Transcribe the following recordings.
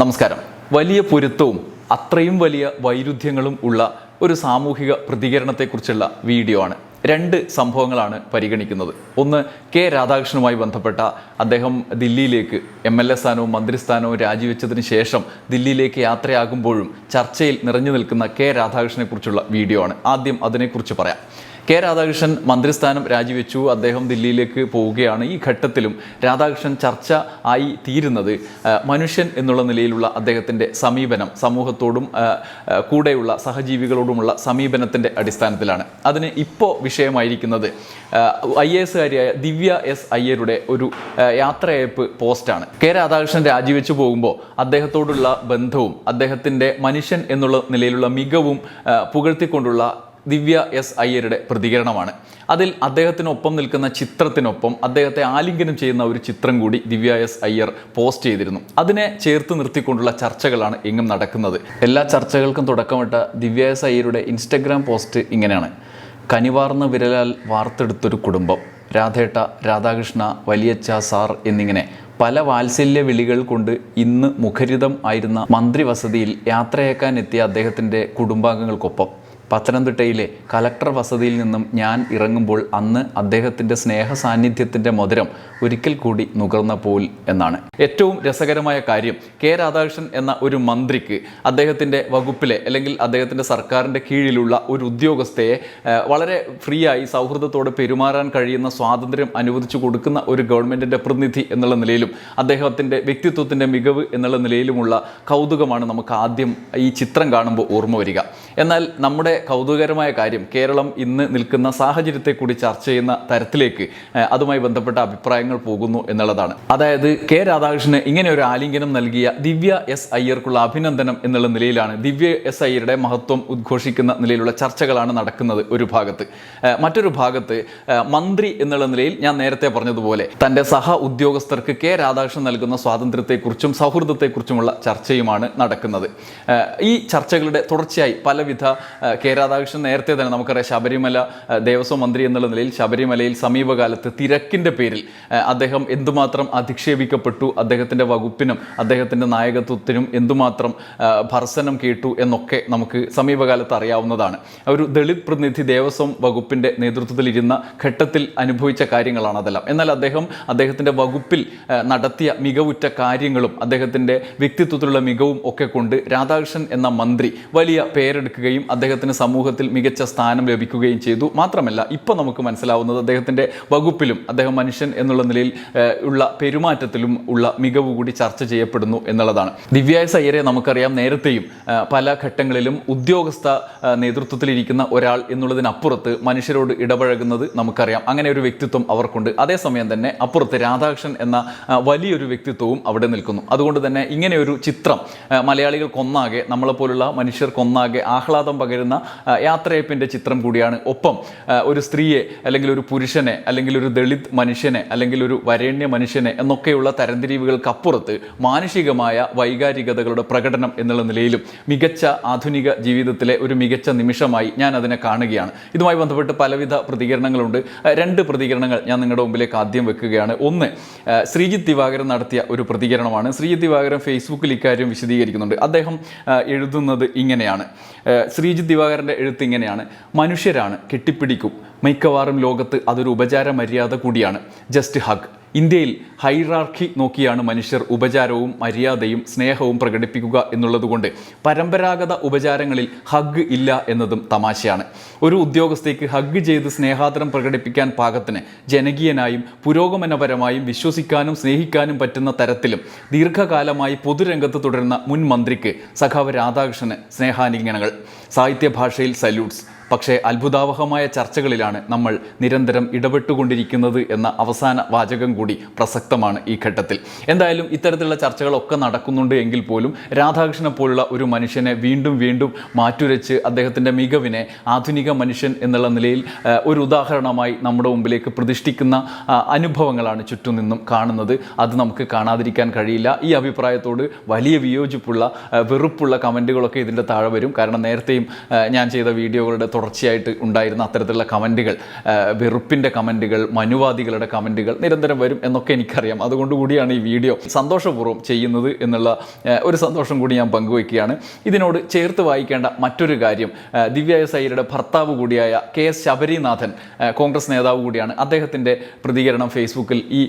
നമസ്കാരം. വലിയ പൊരുത്തവും അത്രയും വലിയ വൈരുദ്ധ്യങ്ങളും ഉള്ള ഒരു സാമൂഹിക പ്രതികരണത്തെക്കുറിച്ചുള്ള വീഡിയോ ആണ്. രണ്ട് സംഭവങ്ങളാണ് പരിഗണിക്കുന്നത്. ഒന്ന് കെ രാധാകൃഷ്ണനുമായി ബന്ധപ്പെട്ട അദ്ദേഹം ദില്ലിയിലേക്ക് എം എൽ എ സ്ഥാനവും മന്ത്രിസ്ഥാനവും രാജിവെച്ചതിന് ശേഷം ദില്ലിയിലേക്ക് യാത്രയാകുമ്പോഴും ചർച്ചയിൽ നിറഞ്ഞു നിൽക്കുന്ന കെ രാധാകൃഷ്ണനെക്കുറിച്ചുള്ള വീഡിയോ ആണ്. ആദ്യം അതിനെക്കുറിച്ച് പറയാം. കെ രാധാകൃഷ്ണൻ മന്ത്രിസ്ഥാനം രാജിവെച്ചു. അദ്ദേഹം ദില്ലിയിലേക്ക് പോവുകയാണ്. ഈ ഘട്ടത്തിലും രാധാകൃഷ്ണൻ ചർച്ച ആയി തീരുന്നത് മനുഷ്യൻ എന്നുള്ള നിലയിലുള്ള അദ്ദേഹത്തിന്റെ സമീപനം സമൂഹത്തോടും കൂടെയുള്ള സഹജീവികളോടുമുള്ള സമീപനത്തിന്റെ അടിസ്ഥാനത്തിലാണ്. അതിന് ഇപ്പോൾ വിഷയമായിരിക്കുന്നത് ഐ എ എസുകാരിയായ ദിവ്യ എസ് അയ്യരുടെ ഒരു യാത്രയയപ്പ് പോസ്റ്റാണ്. കെ രാധാകൃഷ്ണൻ രാജിവെച്ചു പോകുമ്പോൾ അദ്ദേഹത്തോടുള്ള ബന്ധവും അദ്ദേഹത്തിന്റെ മനുഷ്യൻ എന്നുള്ള നിലയിലുള്ള മികവും പുകഴ്ത്തിക്കൊണ്ടുള്ള ദിവ്യ എസ് അയ്യരുടെ പ്രതികരണമാണ്. അതിൽ അദ്ദേഹത്തിനൊപ്പം നിൽക്കുന്ന ചിത്രത്തിനൊപ്പം അദ്ദേഹത്തെ ആലിംഗനം ചെയ്യുന്ന ഒരു ചിത്രം കൂടി ദിവ്യ എസ് അയ്യർ പോസ്റ്റ് ചെയ്തിരുന്നു. അതിനെ ചേർത്ത് നിർത്തിക്കൊണ്ടുള്ള ചർച്ചകളാണ് എങ്ങും നടക്കുന്നത്. എല്ലാ ചർച്ചകൾക്കും തുടക്കമിട്ട ദിവ്യ എസ് അയ്യരുടെ ഇൻസ്റ്റഗ്രാം പോസ്റ്റ് ഇങ്ങനെയാണ്. കനിവാർന്ന വിരലാൽ വാർത്തെടുത്തൊരു കുടുംബം. രാധേട്ട രാധാകൃഷ്ണ വലിയച്ച സാർ എന്നിങ്ങനെ പല വാത്സല്യ വിളികൾ കൊണ്ട് ഇന്ന് മുഖരിതം ആയിരുന്ന യാത്രയേക്കാൻ എത്തിയ അദ്ദേഹത്തിന്റെ കുടുംബാംഗങ്ങൾക്കൊപ്പം. പത്തനംതിട്ടയിലെ കലക്ടർ വസതിയിൽ നിന്നും ഞാൻ ഇറങ്ങുമ്പോൾ അന്ന് അദ്ദേഹത്തിന്റെ സ്നേഹ സാന്നിധ്യത്തിന്റെ മധുരം ഒരിക്കൽ കൂടി നുകർന്ന പോൽ എന്നാണ്. ഏറ്റവും രസകരമായ കാര്യം കെ രാധാകൃഷ്ണൻ എന്ന ഒരു മന്ത്രിക്ക് അദ്ദേഹത്തിന്റെ വകുപ്പിലെ അല്ലെങ്കിൽ അദ്ദേഹത്തിന്റെ സർക്കാരിന്റെ കീഴിലുള്ള ഒരു ഉദ്യോഗസ്ഥയെ വളരെ ഫ്രീ ആയി സൗഹൃദത്തോടെ പെരുമാറാൻ കഴിയുന്ന സ്വാതന്ത്ര്യം അനുവദിച്ചു കൊടുക്കുന്ന ഒരു ഗവൺമെന്റിന്റെ പ്രതിനിധി എന്നുള്ള നിലയിലും അദ്ദേഹത്തിന്റെ വ്യക്തിത്വത്തിന്റെ മികവ് എന്നുള്ള നിലയിലുമുള്ള കൗതുകമാണ് നമുക്ക് ആദ്യം ഈ ചിത്രം കാണുമ്പോൾ ഓർമ്മ വരിക. എന്നാൽ നമ്മുടെ കൗതുകകരമായ കാര്യം കേരളം ഇന്ന് നിൽക്കുന്ന സാഹചര്യത്തെ കൂടി ചർച്ച ചെയ്യുന്ന തരത്തിലേക്ക് അതുമായി ബന്ധപ്പെട്ട അഭിപ്രായങ്ങൾ പോകുന്നു എന്നുള്ളതാണ്. അതായത് കെ രാധാകൃഷ്ണന് ഇങ്ങനെ ഒരു ആലിംഗനം നൽകിയ ദിവ്യ എസ് അയ്യർക്കുള്ള അഭിനന്ദനം എന്നുള്ള നിലയിലാണ് ദിവ്യ എസ് അയ്യരുടെ മഹത്വം ഉദ്ഘോഷിക്കുന്ന നിലയിലുള്ള ചർച്ചകളാണ് നടക്കുന്നത് ഒരു ഭാഗത്ത്. മറ്റൊരു ഭാഗത്ത് മന്ത്രി എന്നുള്ള നിലയിൽ ഞാൻ നേരത്തെ പറഞ്ഞതുപോലെ തന്റെ സഹ ഉദ്യോഗസ്ഥർക്ക് കെ രാധാകൃഷ്ണൻ നൽകുന്ന സ്വാതന്ത്ര്യത്തെക്കുറിച്ചും സൗഹൃദത്തെക്കുറിച്ചുമുള്ള ചർച്ചയുമാണ് നടക്കുന്നത്. ഈ ചർച്ചകളുടെ തുടർച്ചയായി പലവിധ കെ രാധാകൃഷ്ണൻ നേരത്തെ തന്നെ നമുക്കറിയാം ശബരിമല ദേവസ്വം മന്ത്രി എന്നുള്ള നിലയിൽ ശബരിമലയിൽ സമീപകാലത്ത് തിരക്കിന്റെ പേരിൽ അദ്ദേഹം എന്തുമാത്രം അധിക്ഷേപിക്കപ്പെട്ടു അദ്ദേഹത്തിന്റെ വകുപ്പിനും അദ്ദേഹത്തിന്റെ നായകത്വത്തിനും എന്തുമാത്രം ഭർസനം കേട്ടു എന്നൊക്കെ നമുക്ക് സമീപകാലത്ത് അറിയാവുന്നതാണ്. ഒരു ദളിത് പ്രതിനിധി ദേവസ്വം വകുപ്പിന്റെ നേതൃത്വത്തിലിരുന്ന ഘട്ടത്തിൽ അനുഭവിച്ച കാര്യങ്ങളാണ് അതെല്ലാം. എന്നാൽ അദ്ദേഹം അദ്ദേഹത്തിന്റെ വകുപ്പിൽ നടത്തിയ മികവുറ്റ കാര്യങ്ങളും അദ്ദേഹത്തിന്റെ വ്യക്തിത്വത്തിലുള്ള മികവും ഒക്കെ കൊണ്ട് രാധാകൃഷ്ണൻ എന്ന മന്ത്രി വലിയ പേരെടുക്കുകയും അദ്ദേഹത്തിന് സമൂഹത്തിൽ മികച്ച സ്ഥാനം ലഭിക്കുകയും ചെയ്തു. മാത്രമല്ല ഇപ്പോൾ നമുക്ക് മനസ്സിലാവുന്നത് അദ്ദേഹത്തിന്റെ വകുപ്പിലും അദ്ദേഹം മനുഷ്യൻ എന്നുള്ള നിലയിൽ ഉള്ള പെരുമാറ്റത്തിലും ഉള്ള മികവ് കൂടി ചർച്ച ചെയ്യപ്പെടുന്നു എന്നുള്ളതാണ്. ദിവ്യായ സയ്യരെ നമുക്കറിയാം നേരത്തെയും പല ഘട്ടങ്ങളിലും ഉദ്യോഗസ്ഥ നേതൃത്വത്തിലിരിക്കുന്ന ഒരാൾ എന്നുള്ളതിനപ്പുറത്ത് മനുഷ്യരോട് ഇടപഴകുന്നത് നമുക്കറിയാം. അങ്ങനെ ഒരു വ്യക്തിത്വം അവർക്കുണ്ട്. അതേസമയം തന്നെ അപ്പുറത്ത് രാധാകൃഷ്ണൻ എന്ന വലിയൊരു വ്യക്തിത്വവും അവിടെ നിൽക്കുന്നു. അതുകൊണ്ട് തന്നെ ഇങ്ങനെ ഒരു ചിത്രം മലയാളികൾക്കൊന്നാകെ നമ്മളെപ്പോലുള്ള മനുഷ്യർക്കൊന്നാകെ ആഹ്ലാദം പകരുന്ന യാത്രയപ്പിന്റെ ചിത്രം കൂടിയാണ്. ഒപ്പം ഒരു സ്ത്രീയെ അല്ലെങ്കിൽ ഒരു പുരുഷനെ അല്ലെങ്കിൽ ഒരു ദളിത് മനുഷ്യനെ അല്ലെങ്കിൽ ഒരു വരേണ്യ മനുഷ്യനെ എന്നൊക്കെയുള്ള തരംതിരിവുകൾക്കപ്പുറത്ത് മാനുഷികമായ വൈകാരികതകളുടെ പ്രകടനം എന്നുള്ള നിലയിലും മികച്ച ആധുനിക ജീവിതത്തിലെ ഒരു മികച്ച നിമിഷമായി ഞാൻ അതിനെ കാണുകയാണ്. ഇതുമായി ബന്ധപ്പെട്ട് പലവിധ പ്രതികരണങ്ങളുണ്ട്. രണ്ട് പ്രതികരണങ്ങൾ ഞാൻ നിങ്ങളുടെ മുമ്പിലേക്ക് ആദ്യം വെക്കുകയാണ്. ഒന്ന് ശ്രീജിത് ശ്രീജിത്ത് ദിവാകരൻ നടത്തിയ ഒരു പ്രതികരണമാണ്. ശ്രീജിത്ത് ദിവാകരൻ ഫേസ്ബുക്കിൽ ഇക്കാര്യം വിശദീകരിക്കുന്നുണ്ട്. അദ്ദേഹം എഴുതുന്നത് ഇങ്ങനെയാണ്. ശ്രീജിത്ത് ശ്രീജിത്ത് ദിവാകരന്റെ എഴുത്ത് ഇങ്ങനെയാണ്. മനുഷ്യരാണ് കെട്ടിപ്പിടിക്കും. മിക്കവാറും ലോകത്ത് അതൊരു ഉപചാര മര്യാദ കൂടിയാണ്. ജസ്റ്റ് ഹഗ് ഇന്ത്യയിൽ ഹൈറാർക്കി നോക്കിയാണ് മനുഷ്യർ ഉപചാരവും മര്യാദയും സ്നേഹവും പ്രകടിപ്പിക്കുക എന്നുള്ളതുകൊണ്ട് പരമ്പരാഗത ഉപചാരങ്ങളിൽ ഹഗ് ഇല്ല എന്നതും തമാശയാണ്. ഒരു ഉദ്യോഗസ്ഥയ്ക്ക് ഹഗ് ചെയ്ത് സ്നേഹാദരം പ്രകടിപ്പിക്കാൻ പാകത്തിന് ജനകീയനായും പുരോഗമനപരമായും വിശ്വസിക്കാനും സ്നേഹിക്കാനും പറ്റുന്ന തരത്തിലും ദീർഘകാലമായി പൊതുരംഗത്ത് തുടരുന്ന മുൻ മന്ത്രിക്ക് സഖാവ് രാധാകൃഷ്ണന് സ്നേഹാനിങ്ങനങ്ങൾ സാഹിത്യ ഭാഷയിൽ സല്യൂട്ട്സ്. പക്ഷേ അത്ഭുതാവഹമായ ചർച്ചകളിലാണ് നമ്മൾ നിരന്തരം ഇടപെട്ടുകൊണ്ടിരിക്കുന്നത് എന്ന അവസാന വാചകം കൂടി പ്രസക്തമാണ് ഈ ഘട്ടത്തിൽ. എന്തായാലും ഇത്തരത്തിലുള്ള ചർച്ചകളൊക്കെ നടക്കുന്നുണ്ട് എങ്കിൽ പോലും രാധാകൃഷ്ണനെ പോലുള്ള ഒരു മനുഷ്യനെ വീണ്ടും വീണ്ടും മാറ്റുരച്ച് അദ്ദേഹത്തിന്റെ മികവിനെ ആധുനിക മനുഷ്യൻ എന്നുള്ള നിലയിൽ ഒരു ഉദാഹരണമായി നമ്മുടെ മുമ്പിലേക്ക് പ്രതിഷ്ഠിക്കുന്ന അനുഭവങ്ങളാണ് ചുറ്റും നിന്നും കാണുന്നത്. അത് നമുക്ക് കാണാതിരിക്കാൻ കഴിയില്ല. ഈ അഭിപ്രായത്തോട് വലിയ വിയോജിപ്പുള്ള വെറുപ്പുള്ള കമന്റുകളൊക്കെ ഇതിന്റെ താഴെ വരും. കാരണം നേരത്തെയും ഞാൻ ചെയ്ത വീഡിയോകളുടെ തുടർച്ചയായിട്ട് ഉണ്ടായിരുന്ന അത്തരത്തിലുള്ള കമന്റുകൾ വെറുപ്പിന്റെ കമന്റുകൾ മനുവാദികളുടെ കമന്റുകൾ നിരന്തരം വരും എന്നൊക്കെ എനിക്കറിയാം. അതുകൊണ്ട് കൂടിയാണ് ഈ വീഡിയോ സന്തോഷപൂർവം ചെയ്യുന്നത് എന്നുള്ള ഒരു സന്തോഷം കൂടി ഞാൻ പങ്കുവയ്ക്കുകയാണ്. ഇതിനോട് ചേർത്ത് വായിക്കേണ്ട മറ്റൊരു കാര്യം ദിവ്യ അയ്യരുടെ ഭർത്താവ് കൂടിയായ കെ എസ് ശബരിനാഥൻ കോൺഗ്രസ് നേതാവ് കൂടിയാണ് അദ്ദേഹത്തിന്റെ പ്രതികരണം ഫേസ്ബുക്കിൽ ഈ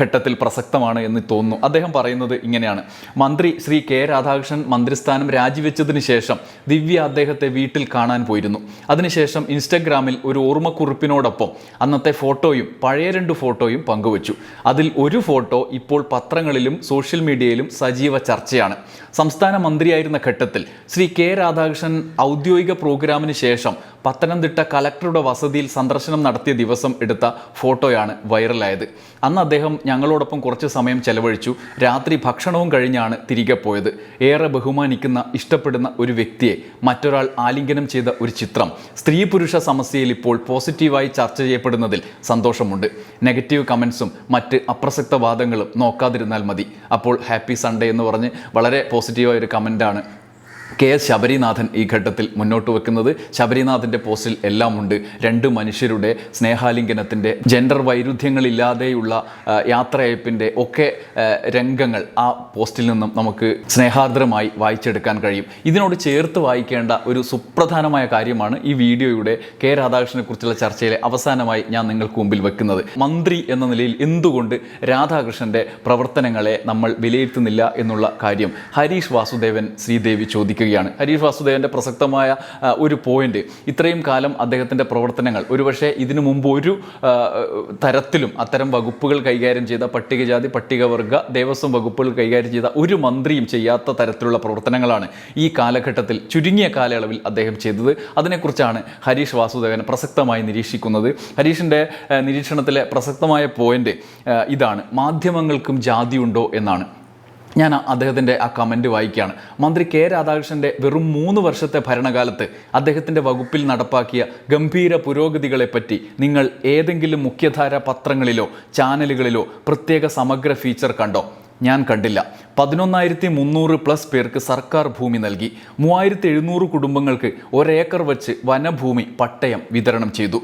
ഘട്ടത്തിൽ പ്രസക്തമാണ് എന്ന് തോന്നുന്നു. അദ്ദേഹം പറയുന്നത് ഇങ്ങനെയാണ്. മന്ത്രി ശ്രീ കെ രാധാകൃഷ്ണൻ മന്ത്രിസ്ഥാനം രാജിവെച്ചതിന് ശേഷം ദിവ്യ അദ്ദേഹത്തെ വീട്ടിൽ കാണാൻ പോയിരുന്നു. അതിനുശേഷം ഇൻസ്റ്റഗ്രാമിൽ ഒരു ഓർമ്മക്കുറിപ്പിനോടൊപ്പം അന്നത്തെ ഫോട്ടോയും പഴയ രണ്ട് ഫോട്ടോയും പങ്കുവച്ചു. അതിൽ ഒരു ഫോട്ടോ ഇപ്പോൾ പത്രങ്ങളിലും സോഷ്യൽ മീഡിയയിലും സജീവ ചർച്ചയാണ്. സംസ്ഥാന മന്ത്രിയായിരുന്ന ഘട്ടത്തിൽ ശ്രീ കെ രാധാകൃഷ്ണൻ ഔദ്യോഗിക പ്രോഗ്രാമിന് ശേഷം പത്തനംതിട്ട കലക്ടറുടെ വസതിയിൽ സന്ദർശനം നടത്തിയ ദിവസം എടുത്ത ഫോട്ടോയാണ് വൈറലായത്. അന്ന് അദ്ദേഹം ഞങ്ങളോടൊപ്പം കുറച്ച് സമയം ചെലവഴിച്ചു. രാത്രി ഭക്ഷണവും കഴിഞ്ഞാണ് തിരികെ പോയത്. ഏറെ ബഹുമാനിക്കുന്ന ഇഷ്ടപ്പെടുന്ന ഒരു വ്യക്തിയെ മറ്റൊരാൾ ആലിംഗനം ചെയ്ത ഒരു ചിത്രം സ്ത്രീ പുരുഷ സമസ്യയിൽ ഇപ്പോൾ പോസിറ്റീവായി ചർച്ച ചെയ്യപ്പെടുന്നതിൽ സന്തോഷമുണ്ട്. നെഗറ്റീവ് കമൻസും മറ്റ് അപ്രസക്ത വാദങ്ങളും നോക്കാതിരുന്നാൽ മതി. അപ്പോൾ ഹാപ്പി സൺഡേ എന്ന് പറഞ്ഞ് വളരെ പോസിറ്റീവായ ഒരു കമന്റാണ് കെ എസ് ശബരിനാഥൻ ഈ ഘട്ടത്തിൽ മുന്നോട്ട് വെക്കുന്നത്. ശബരിനാഥന്റെ പോസ്റ്റിൽ എല്ലാം ഉണ്ട് രണ്ട് മനുഷ്യരുടെ സ്നേഹാലിംഗനത്തിന്റെ ജെൻഡർ വൈരുദ്ധ്യങ്ങളില്ലാതെയുള്ള യാത്രയപ്പിന്റെ ഒക്കെ രംഗങ്ങൾ ആ പോസ്റ്റിൽ നിന്നും നമുക്ക് സ്നേഹാർദ്രമായി വായിച്ചെടുക്കാൻ കഴിയും. ഇതിനോട് ചേർത്ത് വായിക്കേണ്ട ഒരു സുപ്രധാനമായ കാര്യമാണ് ഈ വീഡിയോയുടെ കെ രാധാകൃഷ്ണനെക്കുറിച്ചുള്ള ചർച്ചയിലെ അവസാനമായി ഞാൻ നിങ്ങൾക്ക് മുമ്പിൽ വെക്കുന്നത്. മന്ത്രി എന്ന നിലയിൽ എന്തുകൊണ്ട് രാധാകൃഷ്ണന്റെ പ്രവർത്തനങ്ങളെ നമ്മൾ വിലയിരുത്തുന്നില്ല എന്നുള്ള കാര്യം ഹരീഷ് വാസുദേവൻ ശ്രീദേവി ചോദിക്കുകയാണ് ഹരീഷ് വാസുദേവന്റെ പ്രസക്തമായ ഒരു പോയിന്റ് ഇത്രയും കാലം അദ്ദേഹത്തിന്റെ പ്രവർത്തനങ്ങൾ ഒരുപക്ഷെ ഇതിനു മുമ്പ് ഒരു തരത്തിലും അത്തരം വകുപ്പുകൾ കൈകാര്യം ചെയ്ത പട്ടികജാതി പട്ടികവർഗ ദേവസ്വം വകുപ്പുകൾ കൈകാര്യം ചെയ്ത ഒരു മന്ത്രിയും ചെയ്യാത്ത തരത്തിലുള്ള പ്രവർത്തനങ്ങളാണ് ഈ കാലഘട്ടത്തിൽ ചുരുങ്ങിയ കാലയളവിൽ അദ്ദേഹം ചെയ്തത്. അതിനെക്കുറിച്ചാണ് ഹരീഷ് വാസുദേവൻ പ്രസക്തമായി നിരീക്ഷിക്കുന്നത്. ഹരീഷിന്റെ നിരീക്ഷണത്തിലെ പ്രസക്തമായ പോയിന്റ് ഇതാണ്. മാധ്യമങ്ങൾക്കും ജാതിയുണ്ടോ എന്നാണ്. ഞാൻ അദ്ദേഹത്തിന്റെ ആ കമന്റ് വായിക്കുകയാണ്. മന്ത്രി കെ രാധാകൃഷ്ണന്റെ വെറും മൂന്ന് വർഷത്തെ ഭരണകാലത്ത് അദ്ദേഹത്തിന്റെ വകുപ്പിൽ നടപ്പാക്കിയ ഗംഭീര പുരോഗതികളെപ്പറ്റി നിങ്ങൾ ഏതെങ്കിലും മുഖ്യധാര പത്രങ്ങളിലോ ചാനലുകളിലോ പ്രത്യേക സമഗ്ര ഫീച്ചർ കണ്ടോ? ഞാൻ കണ്ടില്ല. പതിനൊന്നായിരത്തി മുന്നൂറ് പ്ലസ് പേർക്ക് സർക്കാർ ഭൂമി നൽകി. മൂവായിരത്തി എഴുന്നൂറ് കുടുംബങ്ങൾക്ക് ഒരേക്കർ വച്ച് വനഭൂമി പട്ടയം വിതരണം ചെയ്തു.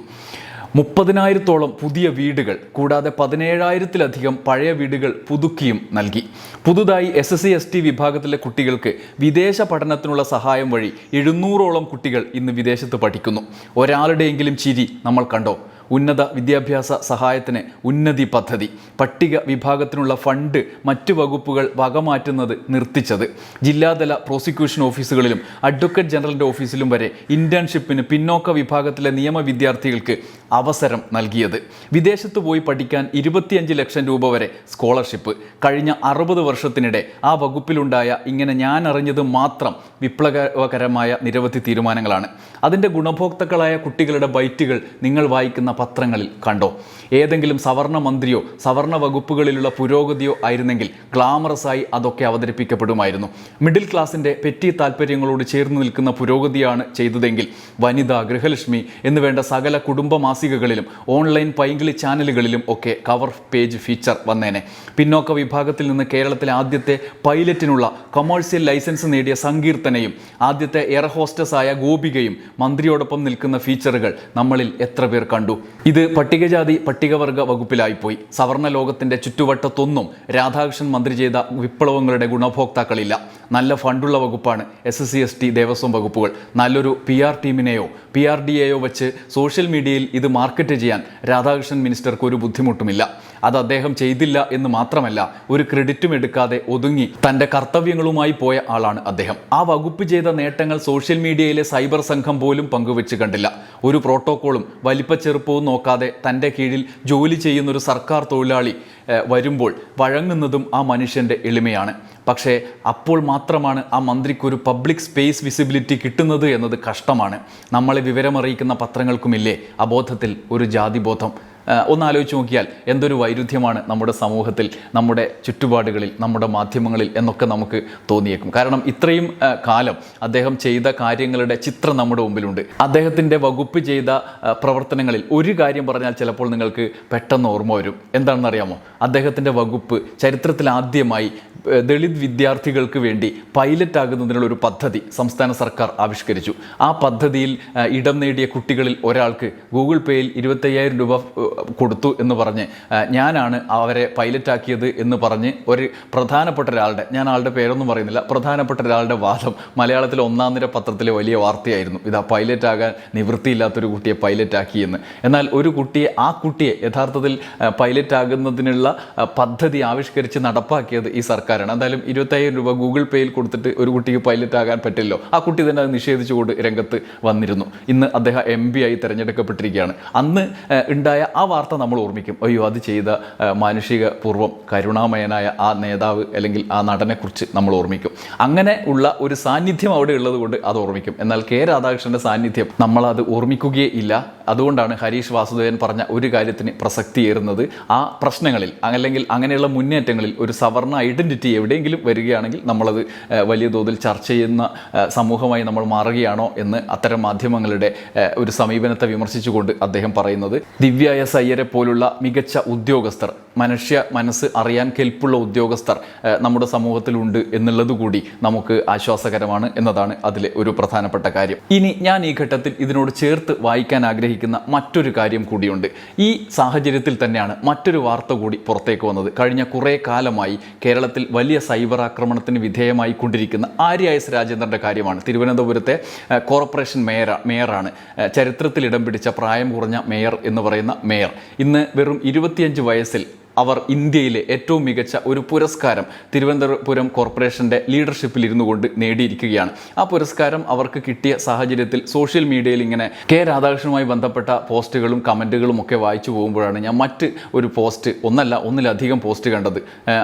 മുപ്പതിനായിരത്തോളം പുതിയ വീടുകൾ കൂടാതെ പതിനേഴായിരത്തിലധികം പഴയ വീടുകൾ പുതുക്കിയും നൽകി. പുതുതായി S S C S T വിഭാഗത്തിലെ കുട്ടികൾക്ക് വിദേശ പഠനത്തിനുള്ള സഹായം വഴി എഴുന്നൂറോളം കുട്ടികൾ ഇന്ന് വിദേശത്ത് പഠിക്കുന്നു. ഒരാളുടെയെങ്കിലും ചിരി നമ്മൾ കണ്ടോ? ഉന്നത വിദ്യാഭ്യാസ സഹായത്തിന് ഉന്നതി പദ്ധതി. പട്ടിക വിഭാഗത്തിനുള്ള ഫണ്ട് മറ്റു വകുപ്പുകൾ വകമാറ്റുന്നത് നിർത്തിച്ചത്. ജില്ലാതല പ്രോസിക്യൂഷൻ ഓഫീസുകളിലും അഡ്വക്കേറ്റ് ജനറലിന്റെ ഓഫീസിലും വരെ ഇന്റേൺഷിപ്പിന് പിന്നോക്ക വിഭാഗത്തിലെ നിയമ വിദ്യാർത്ഥികൾക്ക് അവസരം നൽകിയത്. വിദേശത്ത് പോയി പഠിക്കാൻ ഇരുപത്തിയഞ്ച് ലക്ഷം രൂപ വരെ സ്കോളർഷിപ്പ്. കഴിഞ്ഞ അറുപത് വർഷത്തിനിടെ ആ വകുപ്പിലുണ്ടായ ഇങ്ങനെ ഞാൻ അറിഞ്ഞത് മാത്രം വിപ്ലവകരമായ നിരവധി തീരുമാനങ്ങളാണ്. അതിന്റെ ഗുണഭോക്താക്കളായ കുട്ടികളുടെ ബൈറ്റുകൾ നിങ്ങൾ വായിക്കുന്ന പത്രങ്ങളിൽ കണ്ടോ. ഏതെങ്കിലും സവർണ മന്ത്രിയോ സവർണ വകുപ്പുകളിലുള്ള പുരോഗതിയോ ആയിരുന്നെങ്കിൽ ഗ്ലാമറസായി അതൊക്കെ അവതരിപ്പിക്കപ്പെടുമായിരുന്നു. മിഡിൽ ക്ലാസിന്റെ പെറ്റി താല്പര്യങ്ങളോട് ചേർന്ന് നിൽക്കുന്ന പുരോഗതിയാണ് ചെയ്തതെങ്കിൽ വനിത ഗൃഹലക്ഷ്മി എന്നുവേണ്ട സകല കുടുംബ മാസികകളിലും ഓൺലൈൻ പൈങ്കിളി ചാനലുകളിലും ഒക്കെ കവർ പേജ് ഫീച്ചർ വന്നേനെ. പിന്നോക്ക വിഭാഗത്തിൽ നിന്ന് കേരളത്തിലെ ആദ്യത്തെ പൈലറ്റിനുള്ള കൊമേഴ്സ്യൽ ലൈസൻസ് നേടിയ സങ്കീർത്തനയും ആദ്യത്തെ എയർ ഹോസ്റ്റസ് ആയ ഗോപികയും മന്ത്രിയോടൊപ്പം നിൽക്കുന്ന ഫീച്ചറുകൾ നമ്മളിൽ എത്ര പേർ കണ്ടു? ഇത് പട്ടികജാതി പട്ടികവർഗ വകുപ്പിലായിപ്പോയി. സവർണ ലോകത്തിന്റെ ചുറ്റുവട്ടത്തൊന്നും രാധാകൃഷ്ണൻ മന്ത്രി ചെയ്ത വിപ്ലവങ്ങളുടെ ഗുണഭോക്താക്കളില്ല. നല്ല ഫണ്ടുള്ള വകുപ്പാണ് S S C S T Devaswom വകുപ്പുകൾ. നല്ലൊരു പി ആർ ടീമിനെയോ പി ആർ ഡി എയോ വെച്ച് സോഷ്യൽ മീഡിയയിൽ ഇത് മാർക്കറ്റ് ചെയ്യാൻ രാധാകൃഷ്ണൻ മിനിസ്റ്റർക്ക് ഒരു ബുദ്ധിമുട്ടുമില്ല. അത് അദ്ദേഹം ചെയ്തില്ല എന്ന് മാത്രമല്ല ഒരു ക്രെഡിറ്റും എടുക്കാതെ ഒതുങ്ങി തന്റെ കർത്തവ്യങ്ങളുമായി പോയ ആളാണ് അദ്ദേഹം. ആ വകുപ്പ് ചെയ്ത നേട്ടങ്ങൾ സോഷ്യൽ മീഡിയയിലെ സൈബർ സംഘം പോലും പങ്കുവെച്ച് കണ്ടില്ല. ഒരു പ്രോട്ടോക്കോളും വലിപ്പച്ചെറുപ്പവും നോക്കാതെ തന്റെ കീഴിൽ ജോലി ചെയ്യുന്ന ഒരു സർക്കാർ തൊഴിലാളി വരുമ്പോൾ വഴങ്ങുന്നതും ആ മനുഷ്യന്റെ എളിമയാണ്. പക്ഷേ അപ്പോൾ മാത്രമാണ് ആ മന്ത്രിക്കൊരു പബ്ലിക് സ്പേസ് വിസിബിലിറ്റി കിട്ടുന്നത് എന്നത് കഷ്ടമാണ്. നമ്മളെ വിവരമറിയിക്കുന്ന പത്രങ്ങൾക്കുമില്ലേ അബോധത്തിൽ ഒരു ജാതിബോധം? ഒന്ന് ആലോചിച്ച് നോക്കിയാൽ എന്തൊരു വൈരുദ്ധ്യമാണ് നമ്മുടെ സമൂഹത്തിൽ നമ്മുടെ ചുറ്റുപാടുകളിൽ നമ്മുടെ മാധ്യമങ്ങളിൽ എന്നൊക്കെ നമുക്ക് തോന്നിയേക്കും. കാരണം ഇത്രയും കാലം അദ്ദേഹം ചെയ്ത കാര്യങ്ങളുടെ ചിത്രം നമ്മുടെ മുമ്പിലുണ്ട്. അദ്ദേഹത്തിന്റെ വകുപ്പ് ചെയ്ത പ്രവർത്തനങ്ങളിൽ ഒരു കാര്യം പറഞ്ഞാൽ ചിലപ്പോൾ നിങ്ങൾക്ക് പെട്ടെന്ന് ഓർമ്മ വരും. എന്താണെന്ന് അറിയാമോ അദ്ദേഹത്തിന്റെ വകുപ്പ് ചരിത്രത്തിൽ ആദ്യമായി ദളിത് വിദ്യാർത്ഥികൾക്ക് വേണ്ടി പൈലറ്റ് ആകുന്നതിനുള്ള ഒരു പദ്ധതി സംസ്ഥാന സർക്കാർ ആവിഷ്കരിച്ചു. ആ പദ്ധതിയിൽ ഇടം നേടിയ കുട്ടികളിൽ ഒരാൾക്ക് ഗൂഗിൾ പേയിൽ ഇരുപത്തയ്യായിരം രൂപ കൊടുത്തു എന്ന് പറഞ്ഞ് ഞാനാണ് അവരെ പൈലറ്റാക്കിയത് എന്ന് പറഞ്ഞ് ഒരു പ്രധാനപ്പെട്ട ഒരാളുടെ ഞാൻ ആളുടെ പേരൊന്നും പറയുന്നില്ല പ്രധാനപ്പെട്ട ഒരാളുടെ വാദം മലയാളത്തിലെ ഒന്നാം നിര പത്രത്തിലെ വലിയ വാർത്തയായിരുന്നു. ഇതാ പൈലറ്റ് ആകാൻ നിവൃത്തിയില്ലാത്തൊരു കുട്ടിയെ പൈലറ്റാക്കി ആക്കിയെന്ന് എന്നാൽ ഒരു കുട്ടിയെ ആ കുട്ടിയെ യഥാർത്ഥത്തിൽ പൈലറ്റാകുന്നതിനുള്ള പദ്ധതി ആവിഷ്കരിച്ച് നടപ്പാക്കിയത് ഈ സർക്കാരാണ്. എന്തായാലും ഇരുപത്തയ്യായിരം രൂപ ഗൂഗിൾ പേയിൽ കൊടുത്തിട്ട് ഒരു കുട്ടിക്ക് പൈലറ്റാകാൻ പറ്റില്ലോ ആ കുട്ടി തന്നെ അത് നിഷേധിച്ചുകൊണ്ട് രംഗത്ത് വന്നിരുന്നു. ഇന്ന് അദ്ദേഹം എം ആയി തിരഞ്ഞെടുക്കപ്പെട്ടിരിക്കുകയാണ്. അന്ന് ഉണ്ടായ ആ വാർത്ത നമ്മൾ ഓർമ്മിക്കും. അയ്യോ അത് ചെയ്ത മാനുഷിക പൂർവം കരുണാമയനായ ആ നേതാവ് അല്ലെങ്കിൽ ആ നടനെക്കുറിച്ച് നമ്മൾ ഓർമ്മിക്കും. അങ്ങനെ ഉള്ള ഒരു സാന്നിധ്യം അവിടെ ഉള്ളത് കൊണ്ട് അത് ഓർമ്മിക്കും. എന്നാൽ കെ രാധാകൃഷ്ണന്റെ സാന്നിധ്യം നമ്മൾ അത് ഓർമ്മിക്കുകയേ ഇല്ല. അതുകൊണ്ടാണ് ഹരീഷ് വാസുദേവൻ പറഞ്ഞ ഒരു കാര്യത്തിന് പ്രസക്തിയേറുന്നത്. ആ പ്രശ്നങ്ങളിൽ അല്ലെങ്കിൽ അങ്ങനെയുള്ള മുന്നേറ്റങ്ങളിൽ ഒരു സവർണ ഐഡന്റിറ്റി എവിടെയെങ്കിലും വരികയാണെങ്കിൽ നമ്മളത് വലിയ തോതിൽ ചർച്ച ചെയ്യുന്ന സമൂഹമായി നമ്മൾ മാറുകയാണോ എന്ന് അത്തരം മാധ്യമങ്ങളുടെ ഒരു സമീപനത്തെ വിമർശിച്ചുകൊണ്ട് അദ്ദേഹം പറയുന്നത്. ദിവ്യ എസ് അയ്യരെ പോലുള്ള മികച്ച ഉദ്യോഗസ്ഥർ. മനുഷ്യ മനസ്സ് അറിയാൻ കെൽപ്പുള്ള ഉദ്യോഗസ്ഥർ നമ്മുടെ സമൂഹത്തിലുണ്ട് എന്നുള്ളത് കൂടി നമുക്ക് ആശ്വാസകരമാണ് എന്നതാണ് അതിലെ ഒരു പ്രധാനപ്പെട്ട കാര്യം. ഇനി ഞാൻ ഈ ഘട്ടത്തിൽ ഇതിനോട് ചേർത്ത് വായിക്കാൻ ആഗ്രഹിക്കുന്ന മറ്റൊരു കാര്യം കൂടിയുണ്ട്. ഈ സാഹചര്യത്തിൽ തന്നെയാണ് മറ്റൊരു വാർത്ത കൂടി പുറത്തേക്ക് വന്നത്. കഴിഞ്ഞ കുറേ കാലമായി കേരളത്തിൽ വലിയ സൈബർ ആക്രമണത്തിന് വിധേയമായി കൊണ്ടിരിക്കുന്ന ആര്യ എസ് രാജേന്ദ്രന്റെ കാര്യമാണ്. തിരുവനന്തപുരത്തെ കോർപ്പറേഷൻ മേയർ മേയറാണ്. ചരിത്രത്തിൽ ഇടം പിടിച്ച പ്രായം കുറഞ്ഞ മേയർ എന്ന് പറയുന്ന മേയർ. ഇന്ന് വെറും ഇരുപത്തിയഞ്ച് വയസ്സിൽ അവർ ഇന്ത്യയിലെ ഏറ്റവും മികച്ച ഒരു പുരസ്കാരം തിരുവനന്തപുരം കോർപ്പറേഷന്റെ ലീഡർഷിപ്പിൽ ഇരുന്നു കൊണ്ട് നേടിയിരിക്കുകയാണ്. ആ പുരസ്കാരം അവർക്ക് കിട്ടിയ സാഹചര്യത്തിൽ സോഷ്യൽ മീഡിയയിൽ ഇങ്ങനെ കെ രാധാകൃഷ്ണനുമായി ബന്ധപ്പെട്ട പോസ്റ്റുകളും കമന്റുകളും ഒക്കെ വായിച്ചു പോകുമ്പോഴാണ് ഞാൻ മറ്റ് ഒരു പോസ്റ്റ് ഒന്നല്ല ഒന്നിലധികം പോസ്റ്റ് കണ്ടത്.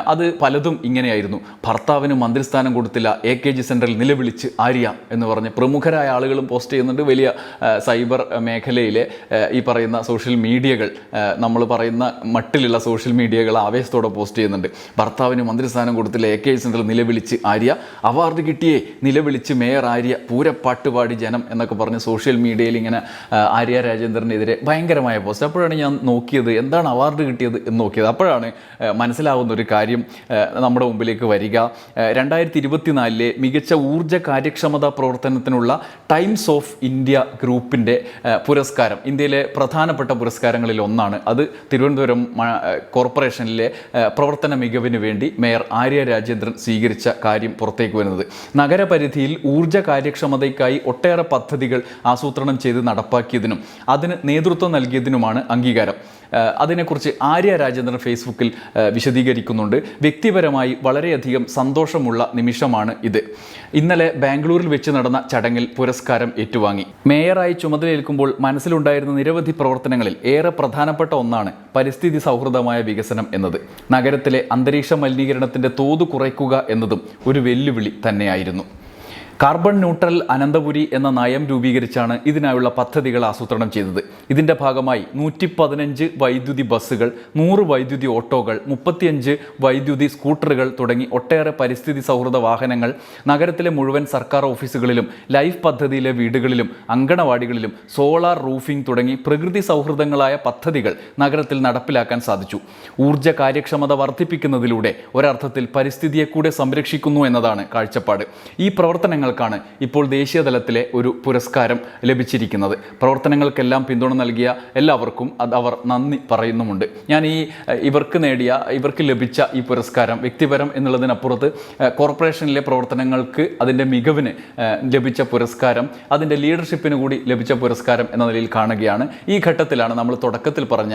അത് പലതും ഇങ്ങനെയായിരുന്നു. ഭർത്താവിന് മന്ത്രിസ്ഥാനം കൊടുത്തില്ല എ കെ ജി സെന്ററിൽ നിലവിളിച്ച് ആര്യ എന്ന് പറഞ്ഞ് പ്രമുഖരായ ആളുകളും പോസ്റ്റ് ചെയ്യുന്നുണ്ട്. വലിയ സൈബർ മേഖലയിലെ ഈ പറയുന്ന സോഷ്യൽ മീഡിയകൾ നമ്മൾ പറയുന്ന മട്ടിലുള്ള സോഷ്യൽ മീഡിയകൾ ആവേശത്തോടെ പോസ്റ്റ് ചെയ്യുന്നുണ്ട്. ഭർത്താവിന് മന്ത്രിസ്ഥാനം കൊടുത്തില്ല എ കെ സെന്ററിൽ നിലവിളിച്ച് ആര്യ. അവാർഡ് കിട്ടിയേ നിലവിളിച്ച് മേയർ ആര്യ. പൂര പാട്ടുപാടി ജനം എന്നൊക്കെ പറഞ്ഞ് സോഷ്യൽ മീഡിയയിൽ ഇങ്ങനെ ആര്യ രാജേന്ദ്രനെതിരെ ഭയങ്കരമായ പോസ്റ്റ് അപ്പോഴാണ് ഞാൻ നോക്കിയത് എന്താണ് അവാർഡ് കിട്ടിയത് എന്ന് നോക്കിയത്. അപ്പോഴാണ് മനസ്സിലാവുന്ന ഒരു കാര്യം നമ്മുടെ മുമ്പിലേക്ക് വരിക. രണ്ടായിരത്തി ഇരുപത്തിനാലിലെ മികച്ച ഊർജ കാര്യക്ഷമതാ പ്രവർത്തനത്തിനുള്ള ടൈംസ് ഓഫ് ഇന്ത്യ ഗ്രൂപ്പിന്റെ പുരസ്കാരം ഇന്ത്യയിലെ പ്രധാനപ്പെട്ട പുരസ്കാരങ്ങളിൽ ഒന്നാണ്. അത് തിരുവനന്തപുരം കോർപ്പറേഷനിലെ പ്രവർത്തന മികവിന് വേണ്ടി മേയർ ആര്യ രാജേന്ദ്രൻ സ്വീകരിച്ച കാര്യം പുറത്തേക്ക് വരുന്നത്. നഗരപരിധിയിൽ ഊർജ കാര്യക്ഷമതയ്ക്കായി ഒട്ടേറെ പദ്ധതികൾ ആസൂത്രണം ചെയ്ത് നടപ്പാക്കിയതിനും അതിന് നേതൃത്വം നൽകിയതിനുമാണ് അംഗീകാരം. അതിനെക്കുറിച്ച് ആര്യ രാജേന്ദ്രൻ ഫേസ്ബുക്കിൽ വിശദീകരിക്കുന്നുണ്ട്. വ്യക്തിപരമായി വളരെയധികം സന്തോഷമുള്ള നിമിഷമാണ് ഇത്. ഇന്നലെ ബാംഗ്ലൂരിൽ വെച്ച് നടന്ന ചടങ്ങിൽ പുരസ്കാരം ഏറ്റുവാങ്ങി. മേയറായി ചുമതലയേൽക്കുമ്പോൾ മനസ്സിലുണ്ടായിരുന്ന നിരവധി പ്രവർത്തനങ്ങളിൽ ഏറെ പ്രധാനപ്പെട്ട ഒന്നാണ് പരിസ്ഥിതി സൗഹൃദമായ വികസനം എന്നത്. നഗരത്തിലെ അന്തരീക്ഷ മലിനീകരണത്തിന്റെ തോത് കുറയ്ക്കുക എന്നതും ഒരു വെല്ലുവിളി തന്നെയായിരുന്നു. കാർബൺ ന്യൂട്രൽ അനന്തപുരി എന്ന നയം രൂപീകരിച്ചാണ് ഇതിനായുള്ള പദ്ധതികൾ ആസൂത്രണം ചെയ്തത്. ഇതിന്റെ ഭാഗമായി നൂറ്റി പതിനഞ്ച് വൈദ്യുതി ബസ്സുകൾ നൂറ് വൈദ്യുതി ഓട്ടോകൾ മുപ്പത്തിയഞ്ച് വൈദ്യുതി സ്കൂട്ടറുകൾ തുടങ്ങി ഒട്ടേറെ പരിസ്ഥിതി സൗഹൃദ വാഹനങ്ങൾ നഗരത്തിലെ മുഴുവൻ സർക്കാർ ഓഫീസുകളിലും ലൈഫ് പദ്ധതിയിലെ വീടുകളിലും അങ്കണവാടികളിലും സോളാർ റൂഫിംഗ് തുടങ്ങി പ്രകൃതി സൗഹൃദങ്ങളായ പദ്ധതികൾ നഗരത്തിൽ നടപ്പിലാക്കാൻ സാധിച്ചു. ഊർജ കാര്യക്ഷമത വർദ്ധിപ്പിക്കുന്നതിലൂടെ ഒരർത്ഥത്തിൽ പരിസ്ഥിതിയെ കൂടെ സംരക്ഷിക്കുന്നു എന്നതാണ് കാഴ്ചപ്പാട്. ഈ പ്രവർത്തനങ്ങൾക്കാണ് ഇപ്പോൾ ദേശീയ തലത്തിലെ ഒരു പുരസ്കാരം ലഭിച്ചിരിക്കുന്നത്. പ്രവർത്തനങ്ങൾക്കെല്ലാം പിന്തുണ നൽകിയ എല്ലാവർക്കും അത് അവർ നന്ദി പറയുന്നുമുണ്ട്. ഞാൻ ഈ ഇവർക്ക് നേടിയ ഇവർക്ക് ലഭിച്ച ഈ പുരസ്കാരം വ്യക്തിപരം എന്നുള്ളതിനപ്പുറത്ത് കോർപ്പറേഷനിലെ പ്രവർത്തനങ്ങൾക്ക് അതിന്റെ മികവിന് ലഭിച്ച പുരസ്കാരം അതിന്റെ ലീഡർഷിപ്പിന് കൂടി ലഭിച്ച പുരസ്കാരം എന്ന നിലയിൽ കാണുകയാണ്. ഈ ഘട്ടത്തിലാണ് നമ്മൾ തുടക്കത്തിൽ പറഞ്ഞ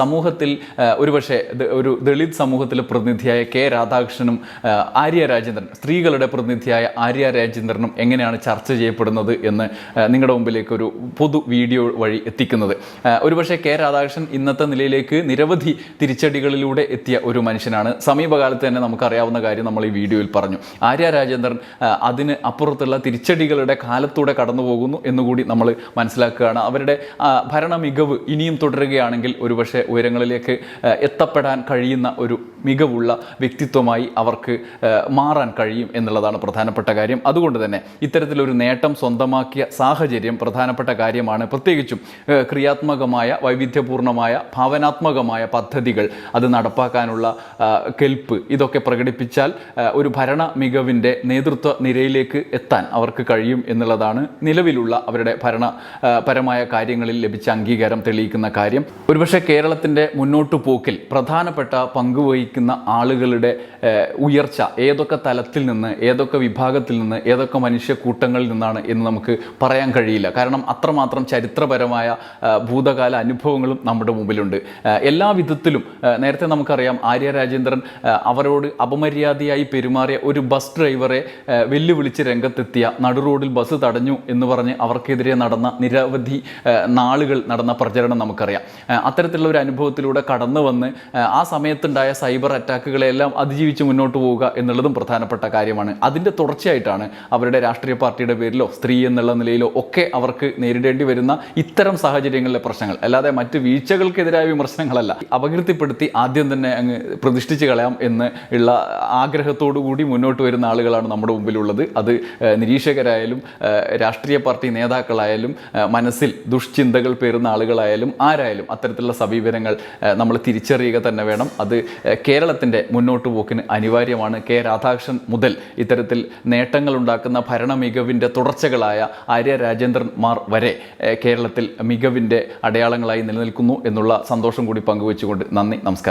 സമൂഹത്തിൽ ഒരുപക്ഷെ ഒരു ദളിത് സമൂഹത്തിലെ പ്രതിനിധിയായ കെ രാധാകൃഷ്ണനും ആര്യ രാജേന്ദ്രൻ സ്ത്രീകളുടെ പ്രതിനിധിയായ ആര്യ രാജേന്ദ്രൻ രാജേന്ദ്രനും എങ്ങനെയാണ് ചർച്ച ചെയ്യപ്പെടുന്നത് എന്ന് നിങ്ങളുടെ മുമ്പിലേക്ക് ഒരു പൊതു വീഡിയോ വഴി എത്തിക്കുന്നത്. ഒരുപക്ഷെ കെ രാധാകൃഷ്ണൻ ഇന്നത്തെ നിലയിലേക്ക് നിരവധി തിരിച്ചടികളിലൂടെ എത്തിയ ഒരു മനുഷ്യനാണ്. സമീപകാലത്ത് തന്നെ നമുക്കറിയാവുന്ന കാര്യം നമ്മൾ ഈ വീഡിയോയിൽ പറഞ്ഞു. ആര്യ രാജേന്ദ്രൻ അതിന് അപ്പുറത്തുള്ള തിരിച്ചടികളുടെ കാലത്തൂടെ കടന്നു പോകുന്നു എന്നുകൂടി നമ്മൾ മനസ്സിലാക്കുകയാണ്. അവരുടെ ഭരണ മികവ് ഇനിയും തുടരുകയാണെങ്കിൽ ഒരുപക്ഷെ ഉയരങ്ങളിലേക്ക് എത്തപ്പെടാൻ കഴിയുന്ന ഒരു മികവുള്ള വ്യക്തിത്വമായി അവർക്ക് മാറാൻ കഴിയും എന്നുള്ളതാണ് പ്രധാനപ്പെട്ട കാര്യം. അതുകൊണ്ട് തന്നെ ഇത്തരത്തിലൊരു നേട്ടം സ്വന്തമാക്കിയ സാഹചര്യം പ്രധാനപ്പെട്ട കാര്യമാണ്. പ്രത്യേകിച്ചും ക്രിയാത്മകമായ വൈവിധ്യപൂർണമായ ഭാവനാത്മകമായ പദ്ധതികൾ അത് നടപ്പാക്കാനുള്ള കെൽപ്പ് ഇതൊക്കെ പ്രകടിപ്പിച്ചാൽ ഒരു ഭരണ മികവിന്റെ നേതൃത്വ നിരയിലേക്ക് എത്താൻ അവർക്ക് കഴിയും എന്നുള്ളതാണ് നിലവിലുള്ള അവരുടെ ഭരണ പരമായ കാര്യങ്ങളിൽ ലഭിച്ച അംഗീകാരം തെളിയിക്കുന്ന കാര്യം. ഒരുപക്ഷെ കേരളത്തിന്റെ മുന്നോട്ടു പോക്കിൽ പ്രധാനപ്പെട്ട പങ്കുവഹിക്കുന്ന ആളുകളുടെ ഉയർച്ച ഏതൊക്കെ തലത്തിൽ നിന്ന് ഏതൊക്കെ വിഭാഗത്തിൽ നിന്ന് ഏതൊക്കെ മനുഷ്യക്കൂട്ടങ്ങളിൽ നിന്നാണ് എന്ന് നമുക്ക് പറയാൻ കഴിയില്ല. കാരണം അത്രമാത്രം ചരിത്രപരമായ ഭൂതകാല അനുഭവങ്ങളും നമ്മുടെ മുമ്പിലുണ്ട്. എല്ലാ വിധത്തിലും നേരത്തെ നമുക്കറിയാം ആര്യ രാജേന്ദ്രൻ അവരോട് അപമര്യാദയായി പെരുമാറിയ ഒരു ബസ് ഡ്രൈവറെ വെല്ലുവിളിച്ച് രംഗത്തെത്തിയ നടു റോഡിൽ ബസ് തടഞ്ഞു എന്ന് പറഞ്ഞ് അവർക്കെതിരെ നടന്ന നിരവധി നാളുകൾ നടന്ന പ്രചരണം നമുക്കറിയാം. അത്തരത്തിലുള്ള ഒരു അനുഭവത്തിലൂടെ കടന്നു വന്ന് ആ സമയത്തുണ്ടായ സൈബർ അറ്റാക്കുകളെല്ലാം അതിജീവിച്ച് മുന്നോട്ട് പോവുക എന്നുള്ളതും പ്രധാനപ്പെട്ട കാര്യമാണ്. അതിന്റെ തുടർച്ചയായിട്ടാണ് അവരുടെ രാഷ്ട്രീയ പാർട്ടിയുടെ പേരിലോ സ്ത്രീ എന്നുള്ള നിലയിലോ ഒക്കെ അവർക്ക് നേരിടേണ്ടി വരുന്ന ഇത്തരം സാഹചര്യങ്ങളിലെ പ്രശ്നങ്ങൾ. അല്ലാതെ മറ്റ് വീഴ്ചകൾക്കെതിരായ വിമർശനങ്ങളല്ല. അപകീർത്തിപ്പെടുത്തി ആദ്യം തന്നെ അങ്ങ് പ്രതിഷ്ഠിച്ച് കളയാം എന്ന് ഉള്ള ആഗ്രഹത്തോടു കൂടി മുന്നോട്ട് വരുന്ന ആളുകളാണ് നമ്മുടെ മുമ്പിലുള്ളത്. അത് നിരീക്ഷകരായാലും രാഷ്ട്രീയ പാർട്ടി നേതാക്കളായാലും മനസ്സിൽ ദുഷ്ചിന്തകൾ പേരുന്ന ആളുകളായാലും ആരായാലും അത്തരത്തിലുള്ള സമീപനങ്ങൾ നമ്മൾ തിരിച്ചറിയുക തന്നെ വേണം. അത് കേരളത്തിന്റെ മുന്നോട്ട് പോക്കിന് അനിവാര്യമാണ്. കെ രാധാകൃഷ്ണൻ മുതൽ ഇത്തരത്തിൽ നേട്ടങ്ങൾ ഉണ്ടാക്കുന്ന ഭരണ മികവിന്റെ തുടർച്ചകളായ ആര്യ രാജേന്ദ്രന്മാർ വരെ കേരളത്തിൽ മികവിന്റെ അടയാളങ്ങളായി നിലനിൽക്കുന്നു എന്നുള്ള സന്തോഷം കൂടി പങ്കുവെച്ചുകൊണ്ട് നന്ദി നമസ്കാരം.